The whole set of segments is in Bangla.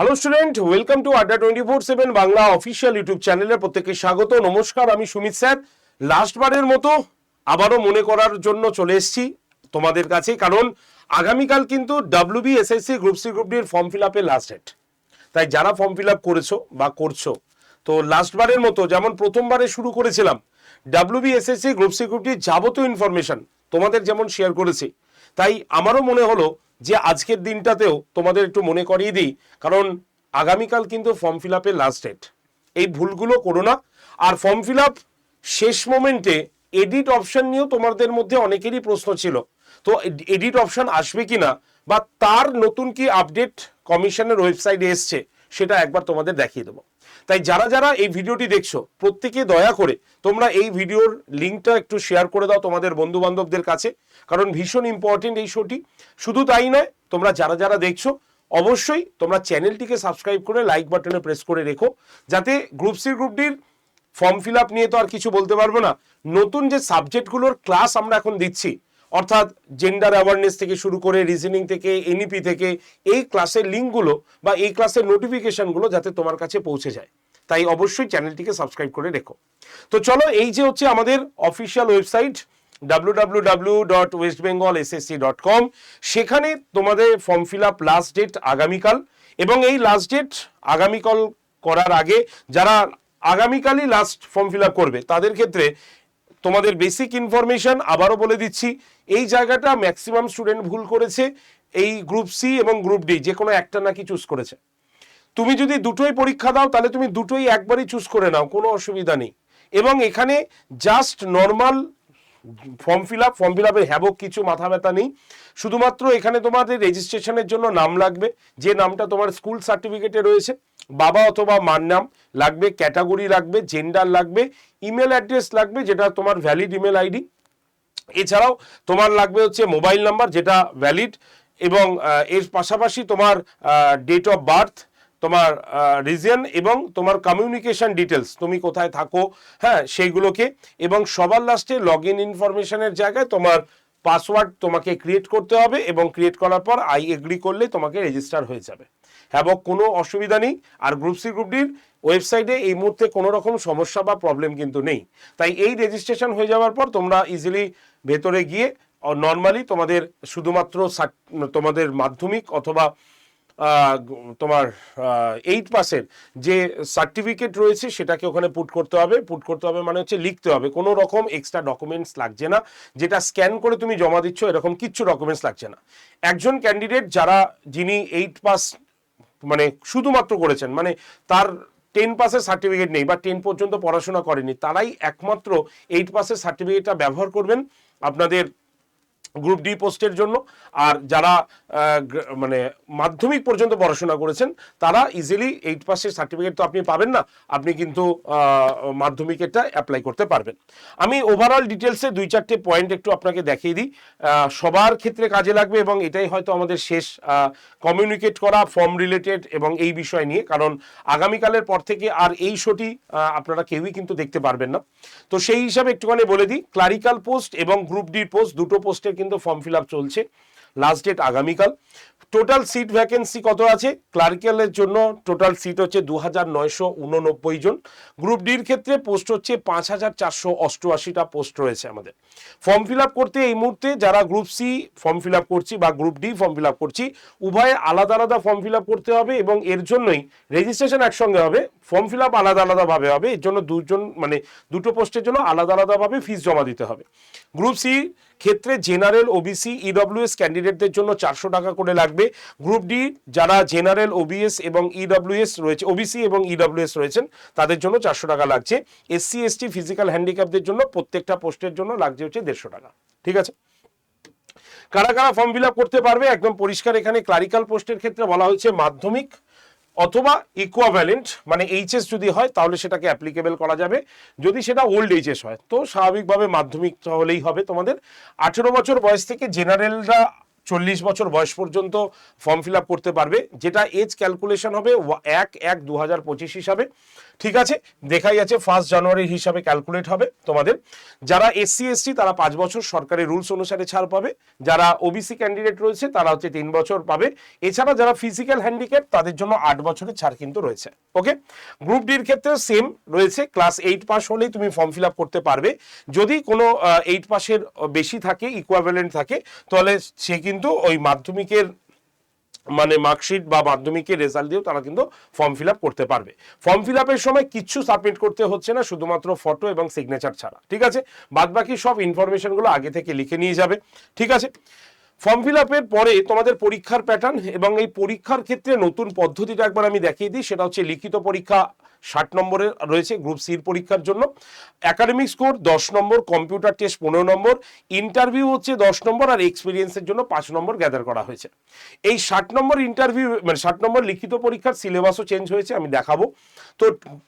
Hello student welcome to Adda twenty four seven Bangla official YouTube চ্যানেলের প্রত্যেককে স্বাগত। নমস্কার, আমি সুমিত স্যার। লাস্টবারের মতো আবারও মনে করার জন্য চলে এসেছি তোমাদের কাছে, কারণ আগামীকাল কিন্তু WB SSC group C group ডির ফর্ম ফিল আপের লাস্ট ডেট তাই যারা ফর্ম ফিল আপ করেছ বা করছ, তো লাস্টবারের মতো যেমন প্রথমবারে শুরু করেছিলাম WB SSC group C group ডির যাবতীয় ইনফরমেশন তোমাদের যেমন শেয়ার করেছি, তাই আমারও মনে হলো যে আজকের দিনটাতেও তোমাদের একটু মনে করিয়ে দিই, কারণ আগামীকাল কিন্তু ফর্ম ফিল আপের লাস্ট ডেট এই ভুলগুলো করো না। আর ফর্ম ফিল আপ শেষ মোমেন্টে এডিট অপশন নিয়েও তোমাদের মধ্যে অনেকেরই প্রশ্ন ছিল। তো এডিট অপশন আসবে কিনা বা তার নতুন কি আপডেট কমিশনের ওয়েবসাইটে এসছে, সেটা একবার তোমাদের দেখিয়ে দেবো। তাই যারা যারা এই ভিডিওটি দেখছ, প্রত্যেকে দয়া করে তোমরা এই ভিডিওর লিঙ্কটা একটু শেয়ার করে দাও তোমাদের বন্ধু বান্ধবদের কাছে, কারণ ভীষণ ইম্পর্টেন্ট এই শোটি। শুধু তাই নয়, তোমরা যারা যারা দেখছ, অবশ্যই তোমরা চ্যানেলটিকে সাবস্ক্রাইব করে লাইক বাটনে প্রেস করে রেখো, যাতে গ্রুপ সি গ্রুপ ডির ফর্ম ফিল আপ নিয়ে তো আর কিছু বলতে পারব না। নতুন যে সাবজেক্টগুলোর ক্লাস আমরা এখন দিচ্ছি অর্থাৎ জেন্ডার অ্যাওয়ারনেস থেকে শুরু করে রিজনিং থেকে এনইপি থেকে এই ক্লাসের লিঙ্কগুলো বা এই ক্লাসের নোটিফিকেশনগুলো যাতে তোমার কাছে পৌঁছে যায়। তাই অবশ্যই চ্যানেলটিকে সাবস্ক্রাইব করে রেখো। তো চলো এই যে হচ্ছে আমাদের অফিসিয়াল ওয়েবসাইট www.westbengalssc.com সেখানে তোমাদের form fill up last date আগামীকাল এবং এই লাস্ট ডেট আগামীকাল করার আগে যারা আগামীকালই লাস্ট ফর্ম ফিল আপ করবে, তাদের ক্ষেত্রে তোমাদের বেসিক ইনফরমেশন আবারও বলে দিচ্ছি, এই জায়গাটা ম্যাক্সিমাম স্টুডেন্ট ভুল করেছে, এই গ্রুপ সি এবং গ্রুপ ডি যে কোনো একটা নাকি চুজ করেছে। তুমি যদি দুটোই পরীক্ষা দাও, তাহলে তুমি দুটোই একবারই চুজ করে নাও, কোনো অসুবিধা নেই। এবং এখানে just normal form fill up form fill আপের হ্যাবক কিছু, মাথা ব্যথা নেই। শুধুমাত্র এখানে তোমাদের রেজিস্ট্রেশনের জন্য নাম লাগবে। যে নামটা তোমার স্কুল সার্টিফিকেটে রয়েছে, বাবা অথবা মার নাম লাগবে ক্যাটাগরি লাগবে জেন্ডার লাগবে ইমেল অ্যাড্রেস লাগবে, যেটা তোমার ভ্যালিড ইমেল আইডি এছাড়াও তোমার লাগবে হচ্ছে মোবাইল নাম্বার যেটা ভ্যালিড এবং এর পাশাপাশি তোমার ডেট অফ বার্থ তোমার রিজন এবং তোমার কমিউনিকেশন ডিটেলস তুমি কোথায় থাকো হ্যাঁ সেইগুলোকে এবং সবার লাস্টে লগ ইন ইনফরমেশনের জায়গায় তোমার পাসওয়ার্ড তোমাকে ক্রিয়েট করতে হবে এবং ক্রিয়েট করার পর আই এগ্রি করলে তোমাকে রেজিস্টার হয়ে যাবে। হ্যাঁ কোনো অসুবিধা নেই। আর গ্রুপ সি গ্রুপ ডির ওয়েবসাইটে এই মুহূর্তে কোনো রকম সমস্যা বা প্রবলেম কিন্তু নেই। তাই এই রেজিস্ট্রেশন হয়ে যাওয়ার পর তোমরা ইজিলি ভেতরে গিয়ে নর্মালি তোমাদের শুধুমাত্র তোমাদের মাধ্যমিক অথবা তোমার এইট পাসের যে সার্টিফিকেট রয়েছে সেটাকে ওখানে পুট করতে হবে। পুট করতে হবে মানে হচ্ছে লিখতে হবে। কোনো রকম এক্সট্রা ডকুমেন্টস লাগছে না। যেটা স্ক্যান করে তুমি জমা দিচ্ছ, এরকম কিচ্ছু ডকুমেন্টস লাগছে না। একজন ক্যান্ডিডেট যারা, যিনি এইট পাস মানে শুধুমাত্র করেছেন মানে তার টেন পাসের সার্টিফিকেট নেই বা টেন পর্যন্ত পড়াশোনা করেনি, তারাই একমাত্র এইট পাসের সার্টিফিকেটটা ব্যবহার করবেন। আপনাদের গ্রুপ ডি পোস্টের জন্য। আর যারা মানে মাধ্যমিক পর্যন্ত পড়াশোনা করেছেন, তারা ইজিলি এইট পাসের সার্টিফিকেট তো আপনি পাবেন না। আপনি কিন্তু মাধ্যমিকেরটা অ্যাপ্লাই করতে পারবেন। আমি ওভারঅল ডিটেলসে দুই চারটে পয়েন্ট একটু আপনাকে দেখিয়ে দিই। সবার ক্ষেত্রে কাজে লাগবে এবং এটাই হয়তো আমাদের শেষ কমিউনিকেট করা ফর্ম রিলেটেড এবং এই বিষয় নিয়ে। কারণ আগামীকালের পর থেকে আর এই শোটি আপনারা কেউই কিন্তু দেখতে পারবেন না। তো সেই হিসাবে একটুখানি বলে দিই ক্লারিক্যাল পোস্ট এবং গ্রুপ ডি পোস্ট দুটো পোস্টের কিন্তু ফর্ম ফিল চলছে। লাস্ট ডেট আগামীকাল। টোটাল সিট ভ্যাকেন্সি কত আছে? ক্লারিক্যালের জন্য টোটাল সিট হচ্ছে দু হাজার নয়শো উননব্বই জন। গ্রুপ ডির ক্ষেত্রে পোস্ট হচ্ছে পাঁচ হাজার চারশো অষ্টআশিটা পোস্ট রয়েছে আমাদের। ফর্ম ফিল আপ করতে এই মুহূর্তে যারা group C form fill up করছি বা group D form fill up করছি, উভয়ে আলাদা আলাদা ফর্ম ফিল আপ করতে হবে এবং এর জন্যই রেজিস্ট্রেশন একসঙ্গে হবে। ফর্ম ফিল আপ আলাদা আলাদাভাবে হবে। এর জন্য দুজন মানে দুটো পোস্টের জন্য আলাদা আলাদাভাবে ফিস জমা দিতে হবে। গ্রুপ সি ক্ষেত্রে জেনারেল ওবিসি ইডব্লিউএস ক্যান্ডিডেটদের জন্য চারশো টাকা করে লাগবে। গ্রুপ ডি যারা জেনারেল ওবিএস এবং ইডব্লিউএস রয়েছে ওবিসি এবং ইডব্লিউএস রয়েছেন, তাদের জন্য চারশো টাকা লাগছে। এসসি এসটি ফিজিক্যাল হ্যান্ডিক্যাপদের জন্য প্রত্যেকটা পোস্টের জন্য লাগছে হচ্ছে দেড়শো টাকা। ঠিক আছে? কারা কারা ফর্ম ফিল করতে পারবে একদম পরিষ্কার এখানে ক্লারিক্যাল পোস্টের ক্ষেত্রে বলা হয়েছে মাধ্যমিক অথবা ইকুয়াভ্যালেন্ট মানে এইচএস যদি হয় তাহলে সেটাকে অ্যাপ্লিকেবল করা যাবে। যদি সেটা ওল্ড এইচএস হয়, তো স্বাভাবিকভাবে মাধ্যমিক হলেই হবে তোমাদের। আঠেরো বছর বয়স থেকে জেনারেলরা চল্লিশ বছর বয়স পর্যন্ত ফর্ম ফিল করতে পারবে, যেটা এজ ক্যালকুলেশন হবে এক এক দু হাজার পঁচিশ হিসাবে। ঠিক আছে? দেখাই আছে ফার্স্ট জানুয়ারির হিসাবে ক্যালকুলেট হবে তোমাদের। যারা এসসি এসটি তারা পাঁচ বছর সরকারি রুলস অনুসারে ছাড় পাবে। যারা ওবিসি ক্যান্ডিডেট রয়েছে, তারা হচ্ছে তিন বছর পাবে। এছাড়া যারা ফিজিক্যাল হ্যান্ডিক্যাপ তাদের জন্য আট বছরের ছাড় কিন্তু রয়েছে। ওকে গ্রুপ ডির ক্ষেত্রে সেম রয়েছে। ক্লাস এইট পাস হলেই তুমি ফর্ম ফিল করতে পারবে। যদি কোনো এইট পাসের বেশি থাকে ইকুইভ্যালেন্ট থাকে, তাহলে সে কিন্তু ওই মাধ্যমিকের মানে মার্কশিট বা মাধ্যমিকের রেজাল্ট দিয়েও তারা কিন্তু ফর্ম ফিল করতে পারবে। ফর্ম ফিল সময় কিচ্ছু সাবমিট করতে হচ্ছে না, শুধুমাত্র ফটো এবং সিগনেচার ছাড়া। ঠিক আছে? বাদ বাকি সব ইনফরমেশনগুলো আগে থেকে লিখে নিয়ে যাবে। ঠিক আছে? ফর্ম ফিল আপের পরে তোমাদের পরীক্ষার প্যাটার্ন এবং এই পরীক্ষার ক্ষেত্রে নতুন পদ্ধতিটা একবার আমি দেখিয়ে দিই, সেটা হচ্ছে লিখিত পরীক্ষা ষাট নম্বরে রয়েছে গ্রুপ সির পরীক্ষার জন্য। একাডেমিক স্কোর দশ নম্বর, কম্পিউটার টেস্ট পনেরো নম্বর, ইন্টারভিউ হচ্ছে দশ নম্বর আর এক্সপিরিয়েন্সের জন্য পাঁচ নম্বর গ্যাদার করা হয়েছে। এই ষাট নম্বর ইন্টারভিউ মানে ষাট নম্বর লিখিত পরীক্ষার সিলেবাসও চেঞ্জ হয়েছে, আমি দেখাবো। তো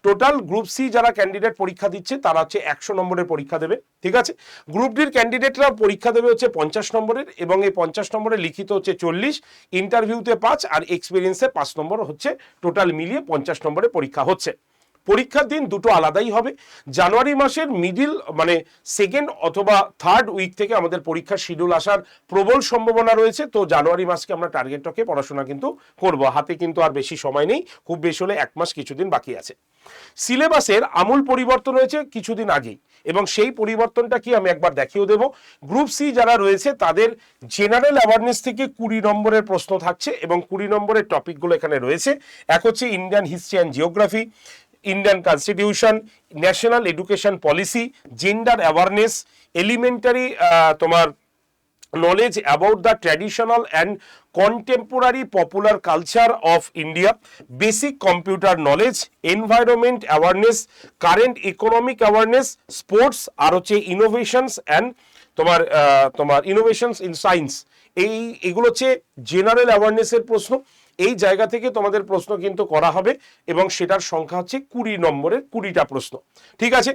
টোটাল গ্রুপ সি যারা ক্যান্ডিডেট পরীক্ষা দিচ্ছে, তারা হচ্ছে একশো নম্বরের পরীক্ষা দেবে, ঠিক আছে? গ্রুপ ডির ক্যান্ডিডেটরা পরীক্ষা দেবে হচ্ছে পঞ্চাশ নম্বরের এবং এই পঞ্চাশ নম্বরের লিখিত হচ্ছে চল্লিশ, ইন্টারভিউতে পাঁচ আর এক্সপিরিয়েন্সে পাঁচ নম্বর হচ্ছে টোটাল মিলিয়ে পঞ্চাশ নম্বরে পরীক্ষা হচ্ছে। পরীক্ষার দিন দুটো আলাদাই হবে। জানুয়ারি মাসের মিডিল মানে সেকেন্ড অথবা থার্ড উইক থেকে আমাদের পরীক্ষার শিডিউল আসার প্রবল সম্ভাবনা রয়েছে। তো জানুয়ারি মাসকে আমরা টার্গেট রকে পড়াশোনা কিন্তু করব। হাতে কিন্তু আর বেশি সময় নেই, খুব বেশি হলে এক মাস কিছুদিন বাকি আছে। সিলেবাসের আমূল পরিবর্তন হয়েছে কিছুদিন আগেই এবং সেই পরিবর্তনটা কি আমি একবার দেখিয়ে দেব। গ্রুপ সি যারা রয়েছে তাদের জেনারেল অ্যাওয়ারনেস থেকে কুড়ি নম্বরের প্রশ্ন থাকছে এবং কুড়ি নম্বরের টপিকগুলো এখানে রয়েছে। এক হচ্ছে Indian history and geography Indian constitution national education policy gender awareness elementary তোমার knowledge about the traditional and contemporary popular culture of India basic computer knowledge environment awareness current economic awareness sports আর হচ্ছে ইনোভেশনস অ্যান্ড তোমার তোমার ইনোভেশনস ইন সায়েন্স এই, এগুলো হচ্ছে জেনারেল অ্যাওয়ারনেসের প্রশ্ন। এই জায়গা থেকে তোমাদের প্রশ্ন কিন্তু করা হবে এবং সেটার সংখ্যা হচ্ছে কুড়ি নম্বরের কুড়িটা প্রশ্ন। ঠিক আছে?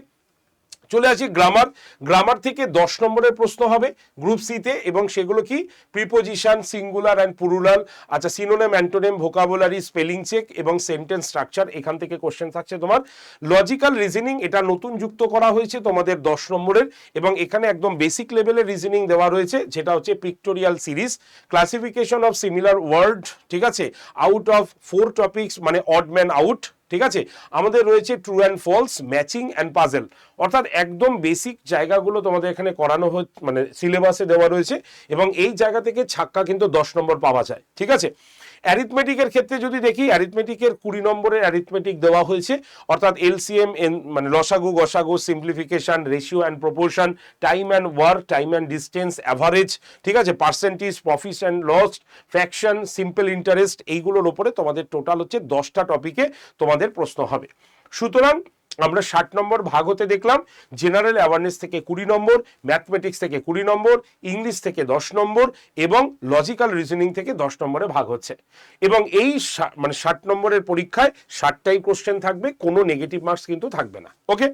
চলে আসি গ্রামার। গ্রামার থেকে দশ নম্বরের প্রশ্ন হবে গ্রুপ সিতে এবং সেগুলো কি? প্রিপোজিশন সিঙ্গুলার অ্যান্ড পুরুলার আচ্ছা synonym antonym vocabulary spelling check এবং সেন্টেন্স স্ট্রাকচার এখান থেকে কোশ্চেন থাকছে তোমার। লজিক্যাল রিজনিং এটা নতুন যুক্ত করা হয়েছে তোমাদের দশ নম্বরের, এবং এখানে একদম বেসিক লেভেলের রিজনিং দেওয়া রয়েছে, যেটা হচ্ছে pictorial series classification of similar word ঠিক আছে? আউট অফ ফোর টপিকস মানে অড ম্যান আউট ঠিক আছে? আমাদের রয়েছে true and false matching and puzzle অর্থাৎ একদম বেসিক জায়গাগুলো তোমাদের এখানে করানো হচ্ছে মানে সিলেবাসে দেওয়া রয়েছে এবং এই জায়গা থেকে ছাক্কা কিন্তু দশ নম্বর পাওয়া যায়। ঠিক আছে? অ্যারিথমেটিকের ক্ষেত্রে যদি দেখি অ্যারিথমেটিকের কুড়ি নম্বরের অ্যারিথমেটিক দেওয়া হয়েছে, অর্থাৎ এলসিএম এন মানে লসাগু, গসাগু simplification ratio and proportion time and work time and distance average ঠিক আছে? Percentage profit and loss fraction simple interest এইগুলোর ওপরে তোমাদের টোটাল হচ্ছে দশটা টপিকে তোমাদের প্রশ্ন হবে। সুতরাং আমরা ষাট নম্বর ভাগ হতে দেখলাম জেনারেল অ্যাওয়ারনেস থেকে কুড়ি নম্বর ম্যাথমেটিক্স থেকে কুড়ি নম্বর ইংলিশ থেকে দশ নম্বর এবং লজিক্যাল রিজনিং থেকে দশ নম্বরে ভাগ হচ্ছে। এবং এই মানে ষাট নম্বরের পরীক্ষায় ষাটটাই কোশ্চেন থাকবে, কোনো নেগেটিভ মার্কস কিন্তু থাকবে না। ওকে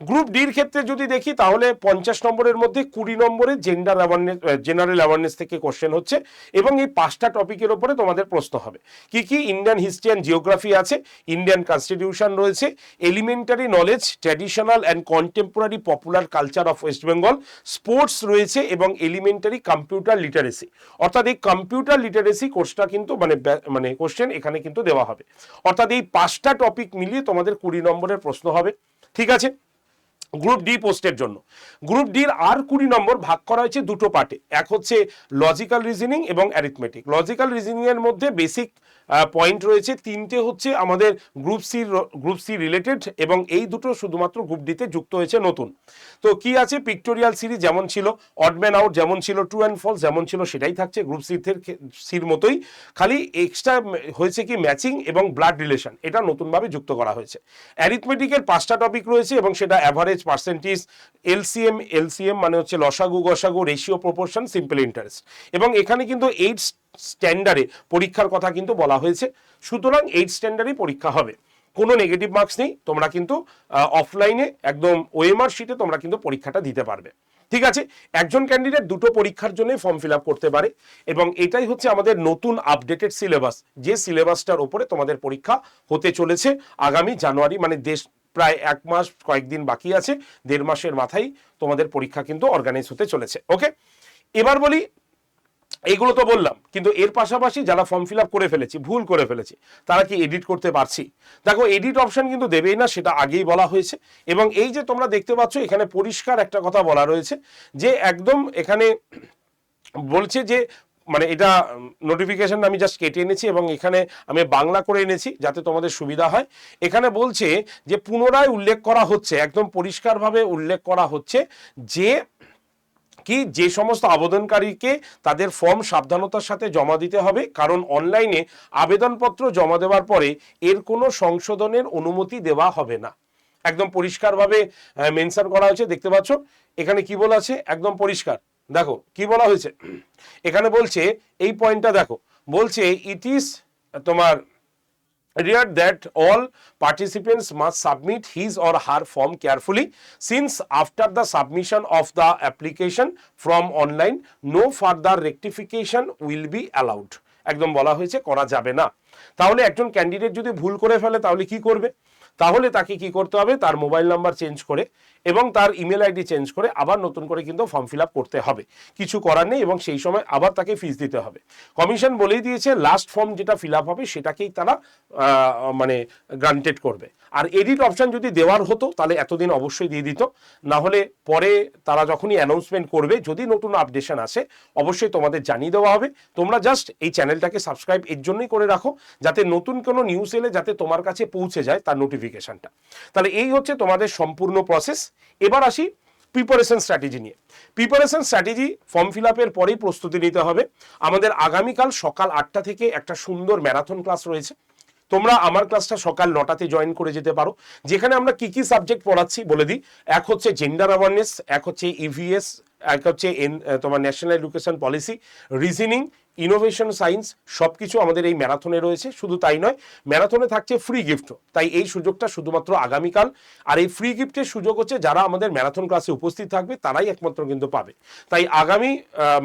গ্রুপ ডির ক্ষেত্রে যদি দেখি, তাহলে পঞ্চাশ নম্বরের মধ্যে কুড়ি নম্বরে জেন্ডার অ্যাওয়ারনেস জেনারেল অ্যাওয়ারনেস থেকে কোশ্চেন হচ্ছে এবং এই পাঁচটা টপিকের ওপরে তোমাদের প্রশ্ন হবে। কি কি ইন্ডিয়ান হিস্ট্রি অ্যান্ড জিওগ্রাফি আছে? ইন্ডিয়ান কনস্টিটিউশন রয়েছে elementary knowledge traditional and contemporary popular culture of West Bengal sports রয়েছে এবং এলিমেন্টারি কম্পিউটার লিটারেসি অর্থাৎ এই কম্পিউটার লিটারেসি কোর্সটা কিন্তু মানে মানে কোশ্চেন এখানে কিন্তু দেওয়া হবে। অর্থাৎ এই পাঁচটা টপিক মিলিয়ে তোমাদের কুড়ি নম্বরের প্রশ্ন হবে। ঠিক আছে? গ্রুপ ডি পোস্টের জন্য। গ্রুপ ডির আর কুড়ি নম্বর ভাগ করা হয়েছে দুটো পার্টে। এক হচ্ছে লজিক্যাল রিজনিং এবং অ্যারিথমেটিক লজিক্যাল রিজনিং এর মধ্যে বেসিক পয়েন্ট রয়েছে। তিনটে হচ্ছে আমাদের group C group C related এবং এই দুটো শুধুমাত্র গ্রুপ ডিতে যুক্ত হয়েছে নতুন। তো কি আছে? পিক্টোরিয়াল সিরিজ যেমন ছিল অডম্যান আউট যেমন ছিল ট্রু অ্যান্ড ফলস যেমন ছিল, সেটাই থাকছে গ্রুপ সি সির মতোই। খালি এক্সট্রা হয়েছে কি ম্যাচিং এবং ব্লাড রিলেশন এটা নতুনভাবে যুক্ত করা হয়েছে। অ্যারিথমেটিকের পাঁচটা টপিক রয়েছে এবং সেটা অ্যাভারেজ পার্সেন্টেজ এলসিএম এলসিএম মানে হচ্ছে লসাগু গসাগু রেশিও প্রপোর্শন সিম্পল ইন্টারেস্ট এবং এখানে কিন্তু এইট স্ট্যান্ডার্ডে পরীক্ষার কথা কিন্তু বলা হয়েছে। সুতরাং এইট স্ট্যান্ডার্ডে পরীক্ষা হবে। কোনো নেগেটিভ মার্কস নেই, তোমরা কিন্তু অফলাইনে একদম ওএমআর শিটে তোমরা কিন্তু পরীক্ষাটা দিতে পারবে। ঠিক আছে? একজন ক্যান্ডিডেট দুটো পরীক্ষার জন্য ফর্ম ফিল করতে পারে এবং এটাই হচ্ছে আমাদের নতুন আপডেটেড সিলেবাস যে সিলেবাসটার ওপরে তোমাদের পরীক্ষা হতে চলেছে আগামী জানুয়ারি মানে দেশ প্রায় এক মাস, কয়েকদিন বাকি আছে, দেড় মাসের মাথায় তোমাদের পরীক্ষা কিন্তু অর্গানাইজ হতে চলেছে। ওকে এবার বলি এইগুলো তো বললাম, কিন্তু এর পাশাপাশি যারা ফর্ম ফিল করে ফেলেছি, ভুল করে ফেলেছি, তারা কি এডিট করতে পারছি? দেখো এডিট অপশন কিন্তু দেবেই না, সেটা আগেই বলা হয়েছে। এবং এই যে তোমরা দেখতে পাচ্ছ, এখানে পরিষ্কার একটা কথা বলা রয়েছে, যে একদম এখানে বলছে যে মানে এটা নোটিফিকেশন আমি জাস্ট কেটে এনেছি এবং এখানে আমি বাংলা করে এনেছি, যাতে তোমাদের সুবিধা হয়। এখানে বলছে যে, পুনরায় উল্লেখ করা হচ্ছে, একদম পরিষ্কারভাবে উল্লেখ করা হচ্ছে যে কি যে সমস্ত আবেদনকারীকে তাদের ফর্ম সাবধানতার সাথে জমা দিতে হবে, কারণ অনলাইনে আবেদনপত্র জমা দেওয়ার পরে এর কোনো সংশোধনের অনুমতি দেওয়া হবে না। একদম পরিষ্কারভাবে মেনশন করা হয়েছে, দেখতে পাচ্ছ? এখানে কি বলা আছে? একদম পরিষ্কার। দেখো, কি বলা হয়েছে? এখানে বলছে, এই পয়েন্টটা দেখো। বলছে, ইট ইজ তোমার read that all participants must submit his or her form carefully since after the submission of the application from online no further rectification will be allowed একদম বলা হয়েছে করা যাবে না তাহলে একজন ক্যান্ডিডেট যদি ভুল করে ফেলে তাহলে কি করবে তাহলে তাকে কি করতে হবে? তার মোবাইল নাম্বার চেঞ্জ করে এবং তার ইমেল আইডি চেঞ্জ করে আবার নতুন করে কিন্তু ফর্ম ফিল করতে হবে। কিছু করার নেই এবং সেই সময় আবার তাকে ফিস দিতে হবে। কমিশন বলেই দিয়েছে লাস্ট ফর্ম যেটা ফিল হবে সেটাকেই তারা মানে গ্রান্টেড করবে। আর এডিট অপশন যদি দেওয়ার হতো, তাহলে এতদিন অবশ্যই দিয়ে দিত। না হলে পরে তারা যখনই অ্যানাউন্সমেন্ট করবে, যদি নতুন আপডেশন আসে, অবশ্যই তোমাদের জানিয়ে দেওয়া হবে। তোমরা জাস্ট এই চ্যানেলটাকে সাবস্ক্রাইব এর জন্যই করে রাখো, যাতে নতুন কোনো নিউজ এলে যাতে তোমার কাছে পৌঁছে যায় তার নোটিফিকেশনটা তাহলে এই হচ্ছে তোমাদের সম্পূর্ণ প্রসেস এবার আসি প্রিপারেশন স্ট্র্যাটেজি নিয়ে। প্রিপারেশন স্ট্র্যাটেজি ফর্ম ফিল আপের পরেই প্রস্তুতি নিতে হবে। আমাদের আগামীকাল সকাল আটটা থেকে একটা সুন্দর ম্যারাথন ক্লাস রয়েছে। তোমরা আমার ক্লাসটা সকাল নটাতে জয়েন করে যেতে পারো। যেখানে আমরা কি কি সাবজেক্ট পড়াচ্ছি বলে দিই। এক হচ্ছে জেন্ডার অ্যাওয়ারনেস এক হচ্ছে ইভিএস এক হচ্ছে তোমার national education policy reasoning innovation science সব কিছু আমাদের এই ম্যারাথনে রয়েছে। শুধু তাই নয় ম্যারাথনে থাকছে ফ্রি গিফটও তাই এই সুযোগটা শুধুমাত্র আগামীকাল। আর এই ফ্রি গিফটের সুযোগ হচ্ছে যারা আমাদের ম্যারাথন ক্লাসে উপস্থিত থাকবে, তারাই একমাত্র কিন্তু পাবে। তাই আগামী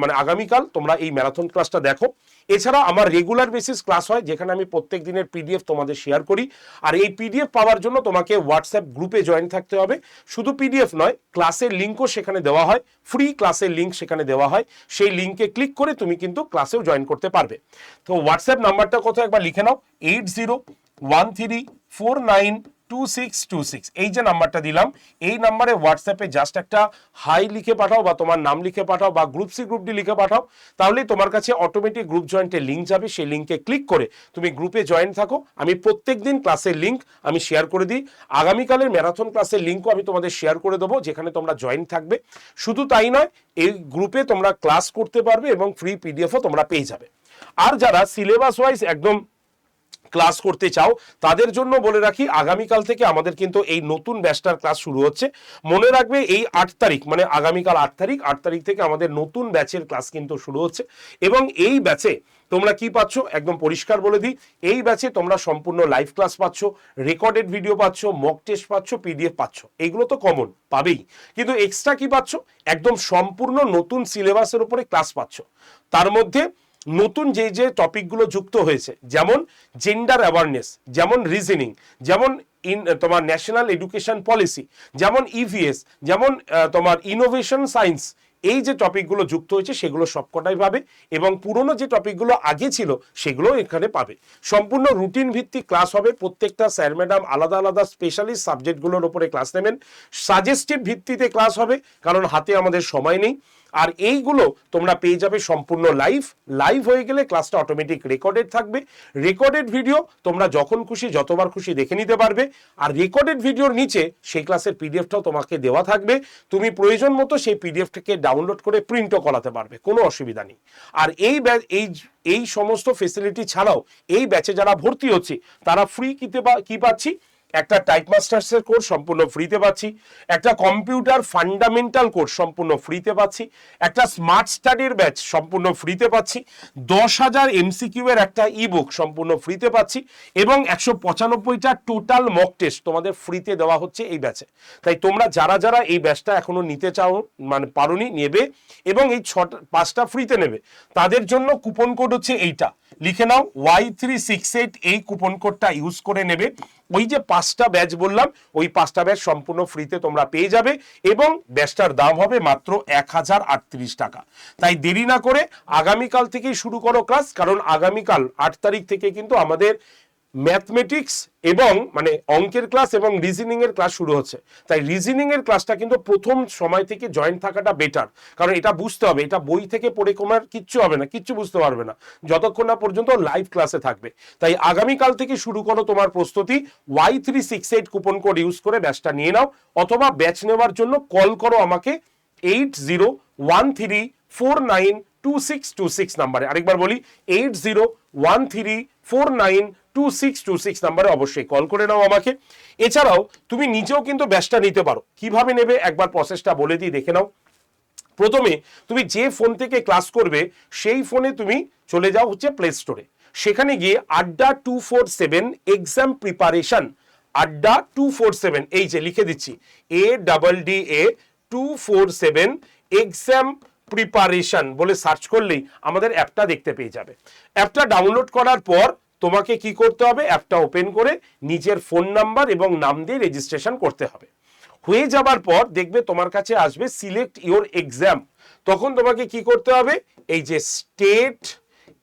মানে আগামীকাল তোমরা এই ম্যারাথন ক্লাসটা দেখো। এছাড়া আমার রেগুলার বেসিস ক্লাস হয়, যেখানে আমি প্রত্যেক দিনের পিডিএফ তোমাদের শেয়ার করি। আর এই পিডিএফ পাওয়ার জন্য তোমাকে হোয়াটসঅ্যাপ গ্রুপে জয়েন থাকতে হবে। শুধু পিডিএফ নয় ক্লাসের লিঙ্কও সেখানে দেওয়া হয়। ফ্রি ক্লাসের লিঙ্ক সেখানে দেওয়া হয়। সেই লিঙ্কে ক্লিক করে তুমি কিন্তু ক্লাসেও জয়েন করতে পারবে। তো হোয়াটসঅ্যাপ নাম্বারটা কত একবার লিখে নাও eight zero one three four nine two six two six এই যে নাম্বারটা দিলাম, এই নাম্বারে হোয়াটসঅ্যাপে জাস্ট একটা হাই লিখে পাঠাও বা তোমার নাম লিখে পাঠাও বা গ্রুপ সি গ্রুপ ডি লিখে পাঠাও। তাহলেই তোমার কাছে অটোমেটিক গ্রুপ জয়েন্টের লিঙ্ক যাবে, সেই লিঙ্কে ক্লিক করে তুমি গ্রুপে জয়েন থাকো। আমি প্রত্যেক দিন ক্লাসের লিঙ্ক আমি শেয়ার করে দিই। আগামীকালের ম্যারাথন ক্লাসের লিঙ্কও আমি তোমাদের শেয়ার করে দেবো, যেখানে তোমরা জয়েন থাকবে। শুধু তাই নয়, এই গ্রুপে তোমরা ক্লাস করতে পারবে এবং ফ্রি পিডিএফও তোমরা পেয়ে যাবে। আর যারা সিলেবাস ওয়াইজ একদম ক্লাস করতে চাও, তাদের জন্য বলে রাখি, আগামীকাল থেকে আমাদের কিন্তু এই নতুন ব্যাচটার ক্লাস শুরু হচ্ছে। মনে রাখবে এই আট তারিখ মানে আগামীকাল আট তারিখ আট তারিখ থেকে আমাদের নতুন ব্যাচের ক্লাস কিন্তু শুরু হচ্ছে। এবং এই ব্যাচে তোমরা কি পাচ্ছ? একদম পরিষ্কার বলে দিই, এই ব্যাচে তোমরা সম্পূর্ণ লাইভ ক্লাস পাচ্ছ, রেকর্ডেড ভিডিও পাচ্ছ মক টেস্ট পাচ্ছ পিডিএফ পাচ্ছ। এগুলো তো কমন পাবেই। কিন্তু এক্সট্রা কি পাচ্ছ? একদম সম্পূর্ণ নতুন সিলেবাসের উপরে ক্লাস পাচ্ছ। তার মধ্যে নতুন যে যে টপিকগুলো যুক্ত হয়েছে, যেমন জেন্ডার অ্যাওয়ারনেস যেমন রিজনিং যেমন ইন তোমার ন্যাশনাল এডুকেশন পলিসি যেমন ইভিএস যেমন তোমার ইনোভেশন সায়েন্স এই যে টপিকগুলো যুক্ত হয়েছে সেগুলো সবকটাই পাবে এবং পুরনো যে টপিকগুলো আগে ছিল সেগুলো এখানে পাবে। সম্পূর্ণ রুটিন ভিত্তিক ক্লাস হবে, প্রত্যেকটা স্যার ম্যাডাম আলাদা আলাদা স্পেশালিস্ট সাবজেক্টগুলোর উপরে ক্লাস নেবেন। সাজেস্টিভ ভিত্তিতে ক্লাস হবে, কারণ হাতে আমাদের সময় নেই। আর এইগুলো তোমরা পেয়ে যাবে সম্পূর্ণ লাইভ লাইভ হয়ে গেলে ক্লাসটা অটোমেটিক রেকর্ডেড থাকবে। রেকর্ডেড ভিডিও তোমরা যখন খুশি, যতবার খুশি দেখে নিতে পারবে। আর রেকর্ডেড ভিডিওর নিচে সেই ক্লাসের পিডিএফটাও তোমাকে দেওয়া থাকবে। তুমি প্রয়োজন মতো সেই পিডিএফটাকে ডাউনলোড করে প্রিন্টও করাতে পারবে, কোনো অসুবিধা নেই। আর এই এই এই সমস্ত ফেসিলিটি ছাড়াও এই ব্যাচে যারা ভর্তি হচ্ছে, তারা ফ্রি কিতে কি পাচ্ছি? একটা টাইপ মাস্টার্সের কোর্স সম্পূর্ণ ফ্রিতে পাচ্ছি, একটা কম্পিউটার ফান্ডামেন্টাল কোর্স সম্পূর্ণ ফ্রিতে পাচ্ছি, একটা স্মার্ট স্টাডির ব্যাচ সম্পূর্ণ ফ্রিতে পাচ্ছি, দশ হাজার এমসিকিউ এর একটা ইবুক সম্পূর্ণ ফ্রিতে পাচ্ছি এবং একশো পঁচানব্বইটা টোটাল মক টেস্ট তোমাদের ফ্রিতে দেওয়া হচ্ছে এই ব্যাচে তাই তোমরা যারা যারা এই ব্যাচটা এখনও নিতে চাও মানে পারোনি, নেবে এবং এই ছটা, পাঁচটা ফ্রিতে নেবে, তাদের জন্য কুপন কোড হচ্ছে এইটা। লিখে নাও ওয়াই থ্রি সিক্স এইট এই কুপন কোডটা ইউজ করে নেবে। ওই যে পাঁচটা ব্যাচ বললাম, ওই পাঁচটা ব্যাচ সম্পূর্ণ ফ্রিতে তোমরা পেয়ে যাবে এবং ব্যাচটার দাম হবে মাত্র এক হাজার আটত্রিশ টাকা। তাই দেরি না করে আগামীকাল থেকেই শুরু করো ক্লাস কারণ আগামীকাল আট তারিখ থেকে কিন্তু আমাদের ম্যাথমেটিক্স এবং মানে অঙ্কের ক্লাস এবং রিজনিং এর ক্লাস শুরু হচ্ছে। তাই রিজনিং এর ক্লাসটা কিন্তু প্রথম সময় থেকে জয়েন থাকাটা বেটার কারণ এটা বুঝতে হবে, এটা বই থেকে পড়ে কমার কিচ্ছু হবে না, কিচ্ছু বুঝতে পারবে না। যতক্ষণ না পর্যন্ত লাইভ ক্লাসে থাকবে। তাই আগামীকাল থেকে শুরু করো তোমার প্রস্তুতি। Y three six eight coupon code use করে ব্যাচটা নিয়ে নাও, অথবা ব্যাচ নেওয়ার জন্য কল করো আমাকে eight zero one three four nine two six two six নাম্বারে। আরেকবার বলি eight zero one three four nine two six two six নাম্বারে অবশ্যই কল করে নাও আমাকে। এছাড়াও, তুমি নিজেও কিন্তু ব্যাচটা নিতে পারো। কীভাবে নেবে একবার প্রসেসটা বলে দিই দেখে নাও। প্রথমে, তুমি যে ফোন থেকে ক্লাস করবে, সেই ফোনে তুমি চলে যাও হচ্ছে প্লে স্টোরে সেখানে গিয়ে Adda two four seven exam preparation Adda two four seven এই যে লিখে দিচ্ছি A double D A two four seven exam preparation বলে সার্চ করলেই আমাদের অ্যাপটা দেখতে পেয়ে যাবে। অ্যাপটা ডাউনলোড করার পর তোমাকে কি করতে হবে? অ্যাপটা ওপেন করে নিজের ফোন নাম্বার এবং নাম দিয়ে রেজিস্ট্রেশন করতে হবে। হয়ে যাবার পর দেখবে তোমার কাছে আসবে সিলেক্ট ইওর এক্সাম তখন তোমাকে কি করতে হবে? এই যে স্টেট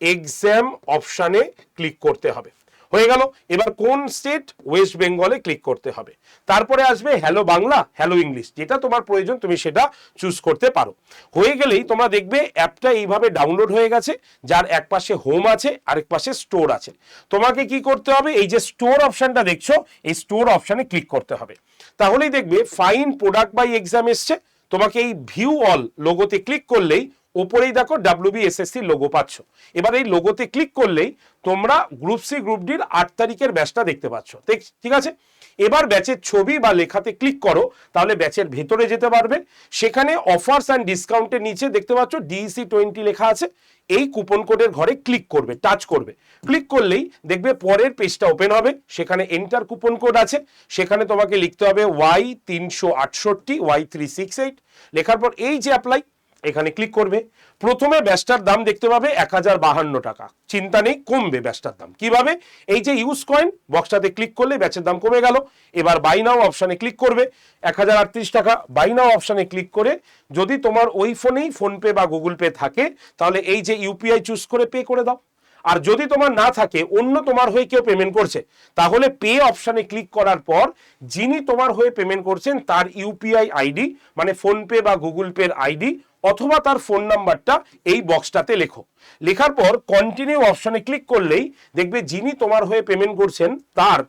এক্সাম অপশানে ক্লিক করতে হবে। হয়ে গেল। এবার কোন স্টেট ওয়েস্ট বেঙ্গলে ক্লিক করতে হবে? তারপরে আসবে হ্যালো বাংলা হ্যালো ইংলিশ যেটা তোমার প্রয়োজন, তুমি সেটা চুজ করতে পারো। হয়ে গেলেই তোমরা দেখবে অ্যাপটা এইভাবে ডাউনলোড হয়ে গেছে, যার এক পাশে হোম আছে, আরেক পাশে স্টোর আছে। তোমাকে কি করতে হবে? এই যে স্টোর অপশানটা দেখছ, এই স্টোর অপশানে ক্লিক করতে হবে। তাহলেই দেখবে ফাইন প্রোডাক্ট বাই এক্সাম এসছে। তোমাকে এই ভিউ অল লোগোতে ক্লিক করলেই ওপরেই দেখো ডাব্লিউবি এসএসসি লোগো পাচ্ছ। এবার এই লোগোতে ক্লিক করলেই তোমরা গ্রুপ সি গ্রুপ ডির আট তারিখের ব্যাচটা দেখতে পাচ্ছ। ঠিক- আছে? এবার ব্যাচের ছবি বা লেখাতে ক্লিক করো, তাহলে ব্যাচের ভেতরে যেতে পারবে। সেখানে অফার্স অ্যান্ড ডিসকাউন্টের নিচে দেখতে পাচ্ছ ডিইসি টোয়েন্টি লেখা আছে। এই কুপন কোডের ঘরে ক্লিক করবে টাচ করবে। ক্লিক করলেই দেখবে পরের পেজটা ওপেন হবে। সেখানে এন্টার কুপন কোড আছে। সেখানে তোমাকে লিখতে হবে ওয়াই তিনশো আটষট্টি ওয়াই থ্রি সিক্স এইট লেখার পর এই যে অ্যাপ্লাই এখানে ক্লিক করবে। প্রথমে ব্যাসটার দাম দেখতে পাবে এক হাজার বাহান্ন টাকা। চিন্তা নেই, কমবে ব্যাসটার দাম। কীভাবে? এই যে ইউজ কয়েন বক্সটাতে ক্লিক করলে ব্যাচের দাম কমে গেল। এবার বাই নাও অপশানে ক্লিক করবে। এক হাজার আটত্রিশ টাকা বাই নাও অপশানে ক্লিক করে যদি তোমার ওই ফোনেই ফোনপে বা গুগল পে থাকে, তাহলে এই যে ইউপিআই চুজ করে পে করে দাও। আর যদি তোমার না থাকে, অন্য তোমার হয়ে কেউ পেমেন্ট করছে, তাহলে পে অপশানে ক্লিক করার পর যিনি তোমার হয়ে পেমেন্ট করছেন, তার ইউপিআই আইডি মানে ফোনপে বা গুগল পের আইডি অথবা তার ফোন নাম্বারটা এই বক্সটাতে লেখো। লেখার পর কন্টিনিউ অপশানে ক্লিক করলেই দেখবে যিনি তোমার হয়ে পেমেন্ট করছেন, তার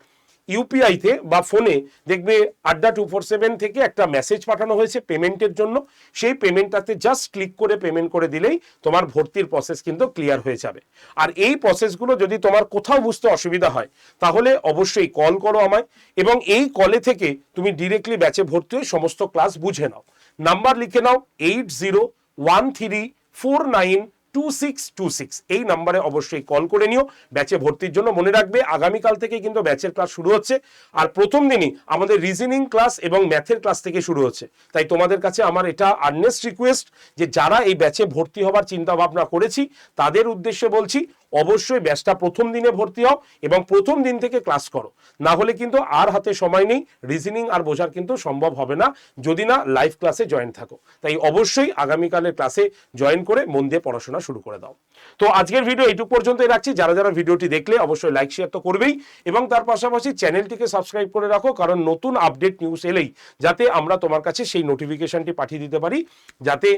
ইউপিআইতে বা ফোনে দেখবে আড্ডা টু ফোর সেভেন থেকে একটা মেসেজ পাঠানো হয়েছে পেমেন্টের জন্য। সেই পেমেন্টটাতে জাস্ট ক্লিক করে পেমেন্ট করে দিলেই তোমার ভর্তির প্রসেস কিন্তু ক্লিয়ার হয়ে যাবে। আর এই প্রসেসগুলো যদি তোমার কোথাও বুঝতে অসুবিধা হয়, তাহলে অবশ্যই কল করো আমায় এবং এই কলে থেকে তুমি ডিরেক্টলি ব্যাচে ভর্তি হয়ে সমস্ত ক্লাস বুঝে নাও। নাম্বার লিখে নাও eight zero one three four nine two six two six এই নাম্বারে অবশ্যই কল করে নিও। ব্যাচে ভর্তির জন্য মনে রাখবে, আগামীকাল থেকে কিন্তু ব্যাচের ক্লাস শুরু হচ্ছে। আর প্রথম দিনই আমাদের রিজনিং ক্লাস এবং ম্যাথের ক্লাস থেকে শুরু হচ্ছে। তাই তোমাদের কাছে আমার এটা আর্নেস্ট রিকোয়েস্ট যে, যারা এই ব্যাচে ভর্তি হবার চিন্তা ভাবনা করেছি, তাদের উদ্দেশ্যে বলছি অবশ্যই ব্যাচটা প্রথম দিনে ভর্তি হও এবং প্রথম দিন থেকে ক্লাস করো। না হলে কিন্তু আর হাতে সময় নেই রিজনিং আর বোঝার কিন্তু সম্ভব হবে না, যদি না লাইভ ক্লাসে জয়েন থাকো। তাই অবশ্যই আগামীকালের ক্লাসে জয়েন করে মন দিয়ে পড়াশোনা শুরু করে দাও। তো আজকের ভিডিও এইটুকু পর্যন্তই রাখছি। যারা যারা ভিডিওটি দেখলে অবশ্যই লাইক শেয়ার তো করবেই এবং তার পাশাপাশি চ্যানেলটিকে সাবস্ক্রাইব করে রাখো, কারণ নতুন আপডেট নিউজ এলেই যাতে আমরা তোমার কাছে সেই নোটিফিকেশনটি পাঠিয়ে দিতে পারি, যাতে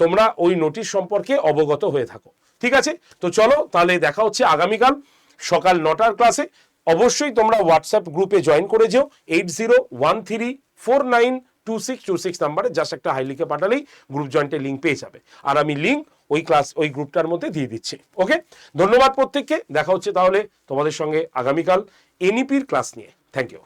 তোমরা ওই নোটিশ সম্পর্কে অবগত হয়ে থাকো। ঠিক আছে? তো চলো, তাহলে দেখা হচ্ছে আগামীকাল সকাল নটার ক্লাসে। অবশ্যই তোমরা হোয়াটসঅ্যাপ গ্রুপে জয়েন করে যেও। Eight zero one three four nine two six two six নাম্বারে জাস্ট একটা হাই লিখে পাঠালেই গ্রুপ জয়েন্টের লিঙ্ক পেয়ে যাবে। আর আমি লিঙ্ক ওই ক্লাস ওই গ্রুপটার মধ্যে দিয়ে দিচ্ছি। ওকে ধন্যবাদ প্রত্যেককে। দেখা হচ্ছে তাহলে তোমাদের সঙ্গে আগামীকাল এনইপির ক্লাস নিয়ে। Thank you